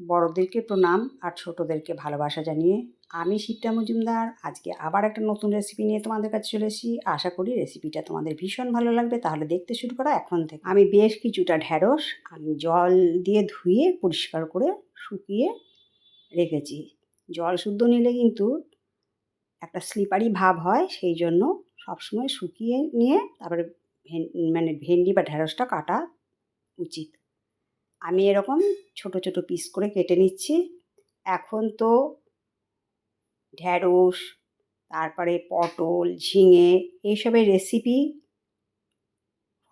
বড়দেরকে প্রণাম আর ছোটদেরকে ভালোবাসা জানিয়ে আমি শিবটা মজুমদার। আজকে আবার একটা নতুন রেসিপি নিয়ে তোমাদের কাছে চলে এসেছি। আশা করি রেসিপিটা তোমাদের ভীষণ ভালো লাগবে। তাহলে দেখতে শুরু করা এখন থেকে। আমি বেশ কিছুটা ঢ্যাঁড়স আমি জল দিয়ে ধুয়ে পরিষ্কার করে শুকিয়ে রেখেছি। জল শুদ্ধ নিলে কিন্তু একটা স্লিপারি ভাব হয়, সেই জন্য সবসময় শুকিয়ে নিয়ে তারপরে মানে ভেন্ডি বা ঢ্যাঁড়সটা কাটা উচিত। আমি এরকম ছোট ছোট পিস করে কেটে নিচ্ছি। এখন তো ঢ্যাঁড়স তারপরে পটল, ঝিঙে এইসবের রেসিপি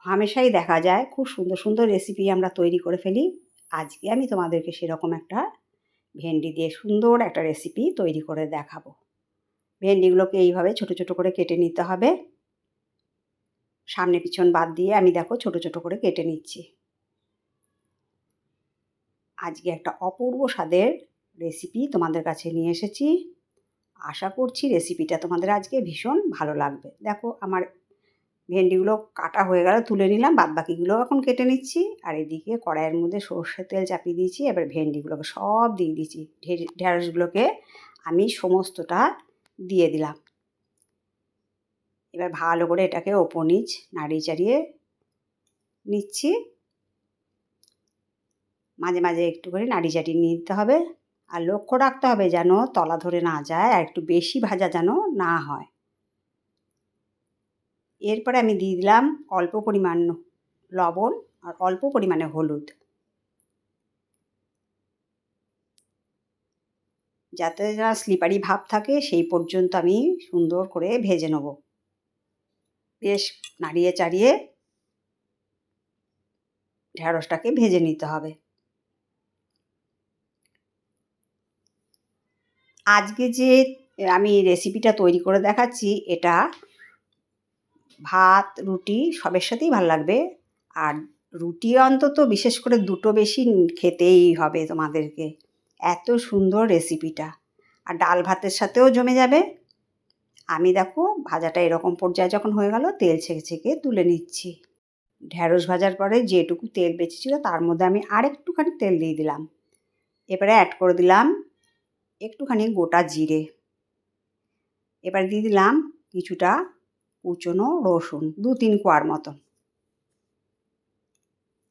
হামেশাই দেখা যায়। খুব সুন্দর সুন্দর রেসিপি আমরা তৈরি করে ফেলি। আজকে আমি তোমাদেরকে সেরকম একটা ভেন্ডি দিয়ে সুন্দর একটা রেসিপি তৈরি করে দেখাবো। ভেন্ডিগুলোকে এইভাবে ছোট ছোট করে কেটে নিতে হবে। সামনে পিছন বাদ দিয়ে আমি দেখো ছোট ছোট করে কেটে নিচ্ছি। আজকে একটা অপূর্ব স্বাদের রেসিপি তোমাদের কাছে নিয়ে এসেছি। আশা করছি রেসিপিটা তোমাদের আজকে ভীষণ ভালো লাগবে। দেখো, আমার ভেন্ডিগুলো কাটা হয়ে গেল, তুলে নিলাম বাদ বাকিগুলো এখন কেটে নিচ্ছি। আর এদিকে কড়াইয়ের মধ্যে সর্ষের তেল চাপিয়ে দিয়েছি, এবার ভেন্ডিগুলোকে সব দিয়ে দিয়েছি। ঢেঁড়সগুলোকে আমি সমস্তটা দিয়ে দিলাম। এবার ভালো করে এটাকে ওপর নিচ নাড়িয়ে চাড়িয়ে নিচ্ছি। মাঝে মাঝে একটু করে নাড়ি চাটি নিতে হবে। আর লক্ষ্য রাখতে হবে যেন তলা ধরে না যায় আর একটু বেশি ভাজা যেন না হয়। এরপরে আমি দিয়ে দিলাম অল্প পরিমাণ লবণ আর অল্প পরিমাণে হলুদ। যাতে যা স্লিপারি ভাব থাকে সেই পর্যন্ত আমি সুন্দর করে ভেজে নেব। বেশ নাড়িয়ে চাড়িয়ে ঢ্যাঁড়সটাকে ভেজে নিতে হবে। আজকে যে আমি রেসিপিটা তৈরি করে দেখাচ্ছি, এটা ভাত, রুটি, সবের সাথেই ভালো লাগবে। আর রুটি অন্তত বিশেষ করে দুটো বেশি খেতেই হবে তোমাদেরকে। এত সুন্দর রেসিপিটা আর ডাল ভাতের সাথেও জমে যাবে। আমি দেখো, ভাজাটা এরকম পর্যায়ে যখন হয়ে গেল, তেল ছেঁকে ছেঁকে তুলে নিচ্ছি। ঢ্যাঁড়স ভাজার পরে যেটুকু তেল বেঁচেছিল, তার মধ্যে আমি আর একটুখানি তেল দিয়ে দিলাম। এবারে অ্যাড করে দিলাম একটুখানি গোটা জিরে। এবার দিয়ে দিলাম কিছুটা কুচনো রসুন, দু তিন কোয়ার মতন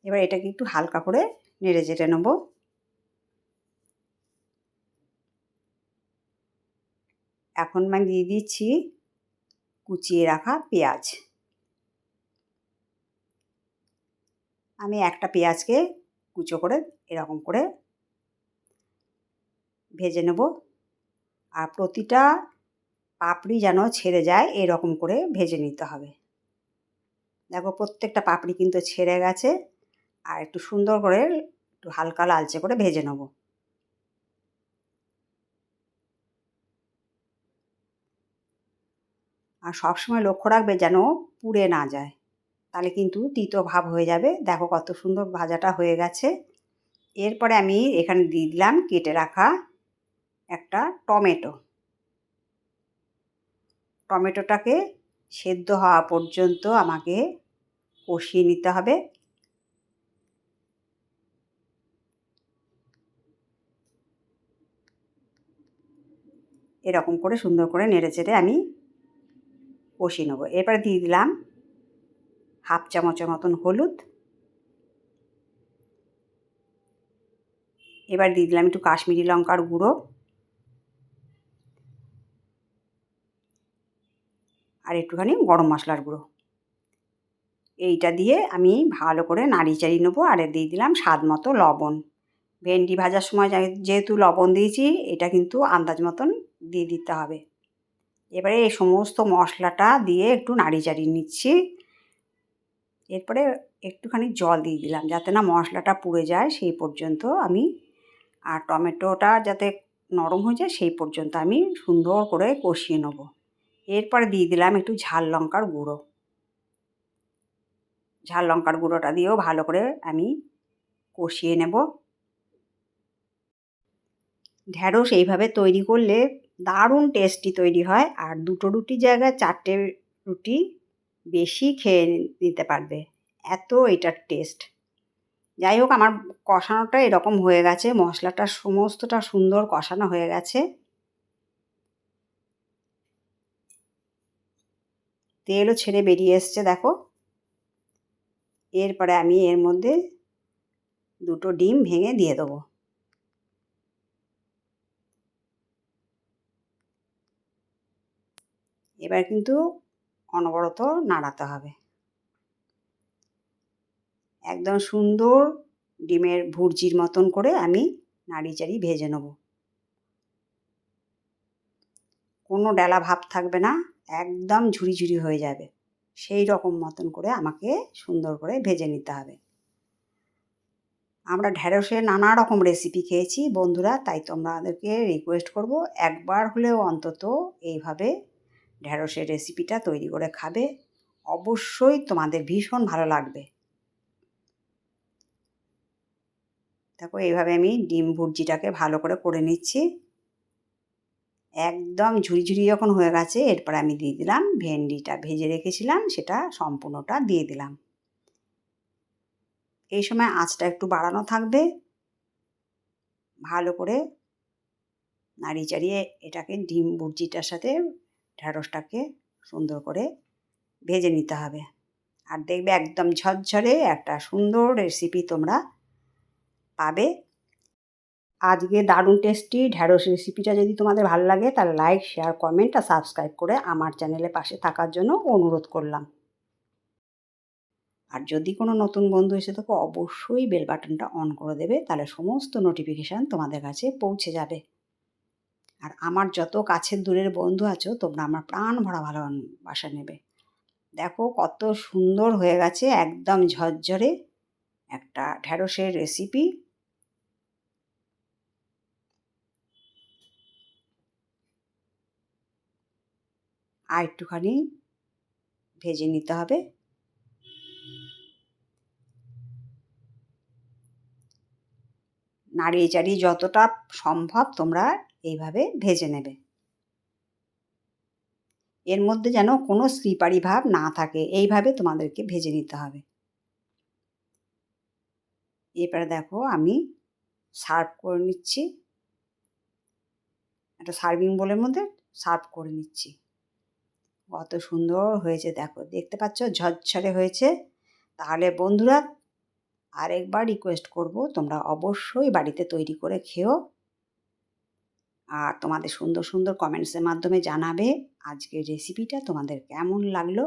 এবার এটাকে একটু হালকা করে নেড়ে চেটে নেব। এখন আমি দিয়ে দিচ্ছি কুচিয়ে রাখা পেঁয়াজ। আমি একটা পেঁয়াজকে কুচো করে এরকম করে ভেজে নেব। আর প্রতিটা পাপড়ি যেন ছেড়ে যায়, এরকম করে ভেজে নিতে হবে। দেখো প্রত্যেকটা পাপড়ি কিন্তু ছেড়ে গেছে, আর একটু সুন্দর করে একটু হালকা লালচে করে ভেজে নেব। আর সবসময় লক্ষ্য রাখবে যেন পুড়ে না যায়, তাহলে কিন্তু তিতো ভাব হয়ে যাবে। দেখো কত সুন্দর ভাজাটা হয়ে গেছে। এরপরে আমি এখানে দিয়ে দিলাম কেটে রাখা একটা টমেটো। টমেটোটাকে সেদ্ধ হওয়া পর্যন্ত আমাকে কষিয়ে নিতে হবে। এরকম করে সুন্দর করে নেড়ে চেড়ে আমি কষিয়ে নেব। এরপরে দিয়ে দিলাম হাফ চামচের মতন হলুদ। এবার দিয়ে দিলাম একটু কাশ্মীরি লঙ্কার গুঁড়ো। আর একটুখানি গরম মশলার গুঁড়ো। এইটা দিয়ে আমি ভালো করে নাড়ি চাড়িয়ে নেব আর দিয়ে দিলাম স্বাদ মতো লবণ। ভেন্ডি ভাজার সময় যেহেতু লবণ দিয়েছি, এটা কিন্তু আন্দাজ মতন দিয়ে দিতে হবে। এবারে এই সমস্ত মশলাটা দিয়ে একটু নাড়ি চাড়িয়ে নিচ্ছি। এরপরে একটুখানি জল দিয়ে দিলাম যাতে না মশলাটা পুড়ে যায় সেই পর্যন্ত আমি আর টমেটোটা যাতে নরম হয়ে যায় সেই পর্যন্ত আমি সুন্দর করে কষিয়ে নেব। এরপরে দিয়ে দিলাম একটু ঝাল লঙ্কার গুঁড়ো। ঝাল লঙ্কার গুঁড়োটা দিয়েও ভালো করে আমি কষিয়ে নেব। ঢ্যাঁড়স এইভাবে তৈরি করলে দারুণ টেস্টি তৈরি হয় আর দুটো রুটির জায়গায় চারটে রুটি বেশি খেয়ে নিতে পারবে। এত এটার টেস্ট যাই হোক, আমার কষানোটা এরকম হয়ে গেছে, মশলাটা সমস্তটা সুন্দর কষানো হয়ে গেছে। তেলও ছেড়ে বেরিয়ে এসছে, দেখো। এরপরে আমি এর মধ্যে দুটো ডিম ভেঙে দিয়ে দেবো। এবার কিন্তু অনবরত নাড়াতে হবে। একদম সুন্দর ডিমের ভুর্জির মতন করে আমি নাড়ি চাড়ি ভেজে নেব। কোনো ডেলা ভাব থাকবে না। একদম ঝুরি ঝুরি হয়ে যাবে। সেই রকম মতন করে আমাকে সুন্দর করে ভেজে নিতে হবে। আমরা ঢ্যাঁড়সের নানা রকম রেসিপি খেয়েছি, বন্ধুরা, তাই তোমাদেরকে রিকোয়েস্ট করব, একবার হলেও অন্তত এইভাবে ঢ্যাঁড়সের রেসিপিটা তৈরি করে খাবে। অবশ্যই তোমাদের ভীষণ ভালো লাগবে। দেখো, এইভাবে আমি ডিম ভুর্জিটাকে ভালো করে করে নিচ্ছি। একদম ঝুড়ি ঝুড়ি যখন হয়ে গেছে, এরপর আমি দিয়ে দিলাম ভেন্ডিটা। ভেজে রেখেছিলাম, সেটা সম্পূর্ণটা দিয়ে দিলাম। এই সময় আঁচটা একটু বাড়ানো থাকবে। ভালো করে নাড়ি চাড়িয়ে এটাকে ডিম ভুর্জিটার সাথে ঢ্যাঁড়সটাকে সুন্দর করে ভেজে নিতে হবে। আর দেখবে একদম ঝরঝরে একটা সুন্দর রেসিপি তোমরা পাবে। আজকে দারুণ টেস্টি ঢ্যাঁড়স রেসিপিটা যদি তোমাদের ভালো লাগে, তাহলে লাইক শেয়ার কমেন্ট আর সাবস্ক্রাইব করে আমার চ্যানেলের পাশে থাকার জন্য অনুরোধ করলাম। আর যদি কোনো নতুন বন্ধু এসে থাকো, অবশ্যই বেল বাটনটা অন করে দেবে, তাহলে সমস্ত নোটিফিকেশান তোমাদের কাছে পৌঁছে যাবে। আর আমার যত কাছের দূরের বন্ধু আছো, তোমরা আমার প্রাণ ভরা ভালোবাসা নেবে। দেখো কত সুন্দর হয়ে গেছে, একদম ঝরঝরে একটা ঢ্যাঁড়সের রেসিপি আর একটুখানি ভেজে নিতে হবে। নাড়িয়ে চাড়িয়ে যতটা সম্ভব তোমরা এইভাবে ভেজে নেবে। এর মধ্যে যেন কোনো স্লিপারি ভাব না থাকে, এইভাবে তোমাদেরকে ভেজে নিতে হবে। এরপরে দেখো আমি সার্ভ করে নিচ্ছি। একটা সার্ভিং বোলের মধ্যে সার্ভ করে নিচ্ছি। কত সুন্দর হয়েছে। দেখো, দেখতে পাচ্ছ? ঝরঝরে হয়েছে। তাহলে বন্ধুরা, আরেকবার রিকোয়েস্ট করব, তোমরা অবশ্যই বাড়িতে তৈরি করে খেও। আর তোমাদের সুন্দর সুন্দর কমেন্টসের মাধ্যমে জানাবে আজকের রেসিপিটা তোমাদের কেমন লাগল।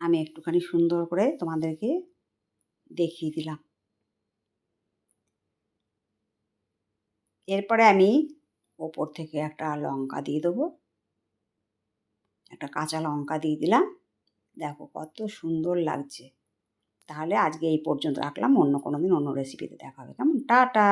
আমি একটুখানি সুন্দর করে তোমাদেরকে দেখিয়ে দিলাম। এরপরে আমি ওপর থেকে একটা লঙ্কা দিয়ে দেবো। একটা কাঁচা লঙ্কা দিয়ে দিলাম। দেখো কত সুন্দর লাগছে। তাহলে আজকে এই পর্যন্ত রাখলাম। অন্য কোনো দিন অন্য রেসিপিতে দেখা হবে। কেমন? টাটা!